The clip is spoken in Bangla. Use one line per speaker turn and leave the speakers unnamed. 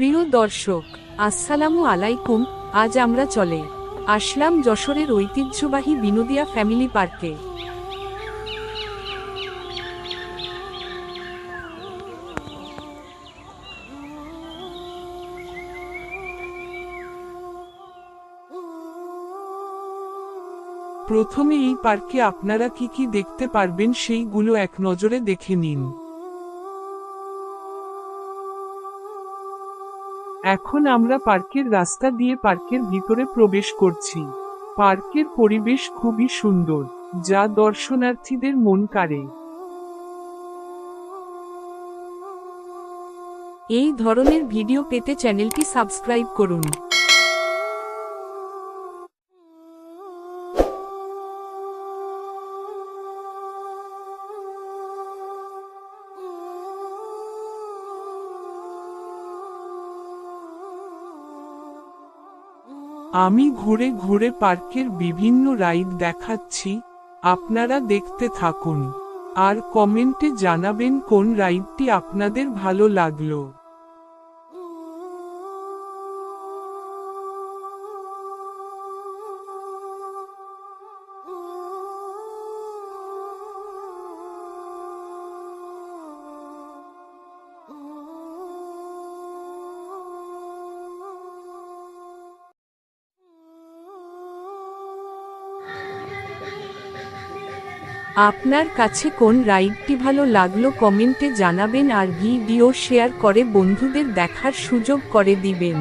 প্রিয় দর্শক, আসসালামু আলাইকুম, আজ আমরা চলে আসলাম যশোরের ঐতিহ্যবাহী বিনোদিয়া ফ্যামিলি পার্কে।
প্রথমে এই পার্কে আপনারা কি কি দেখতে পারবেন সেইগুলো এক নজরে দেখে নিন। এখন আমরা পার্কের রাস্তা দিয়ে পার্কের ভিতরে প্রবেশ করছি। পার্কের পরিবেশ খুবই সুন্দর, যা দর্শনার্থীদের মন কাড়ে।
এই ধরনের ভিডিও পেতে চ্যানেলটি সাবস্ক্রাইব করুন।
আমি ঘুরে ঘুরে পার্কের বিভিন্ন রাইড দেখাচ্ছি, আপনারা দেখতে থাকুন। আর কমেন্টে জানাবেন কোন রাইডটি আপনাদের ভালো লাগল।
আপনার কাছে কোন রাইডটি ভালো লাগল কমেন্টে জানাবেন আর ভিডিও শেয়ার করে বন্ধুদের দেখার সুযোগ করে দিবেন।